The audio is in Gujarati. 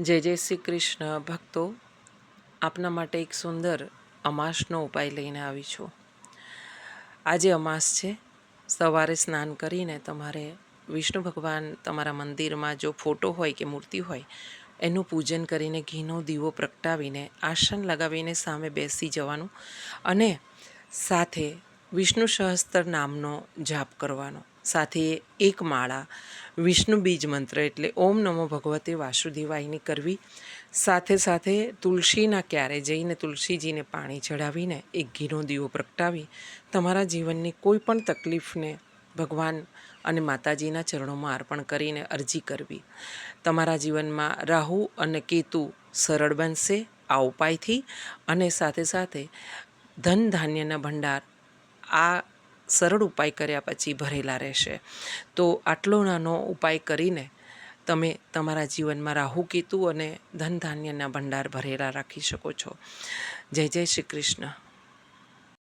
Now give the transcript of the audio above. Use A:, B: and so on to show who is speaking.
A: જય જય શ્રી કૃષ્ણ. ભક્તો, આપના માટે એક સુંદર અમાસનો ઉપાય લઈને આવી છું. આજે અમાસ છે. સવારે સ્નાન કરીને તમારે વિષ્ણુ ભગવાન તમારા મંદિરમાં જો ફોટો હોય કે મૂર્તિ હોય, એનું પૂજન કરીને ઘીનો દીવો પ્રગટાવીને આસન લગાવીને સામે બેસી જવાનું અને સાથે વિષ્ણુ સહસ્ત્ર નામનો જાપ કરવાનો. સાથે એક માળા, વિષ્ણુ બીજ મંત્ર એટલે ઓમ નમો ભગવતે વાસુદેવાયની કરવી. સાથે સાથે તુલસીના ક્યારે જઈને તુલસીજીને પાણી ચઢાવીને એક ઘીનો દીવો પ્રગટાવી. તમારા જીવનની કોઈ પણ તકલીફને ભગવાન અને માતાજીના ચરણોમાં અર્પણ કરીને અરજી કરવી. તમારા જીવનમાં રાહુ અને કેતુ સરળ બનશે આ ઉપાયથી. અને સાથે સાથે ધન ધાન્યના ભંડાર આ સરળ ઉપાય કર્યા પછી ભરેલા રહેશે. તો આટલો નાનો ઉપાય કરીને તમે તમારા જીવનમાં રાહુ કેતુ અને ધન ધાન્યના ભંડાર ભરેલા રાખી શકો છો. જય જય શ્રી કૃષ્ણ.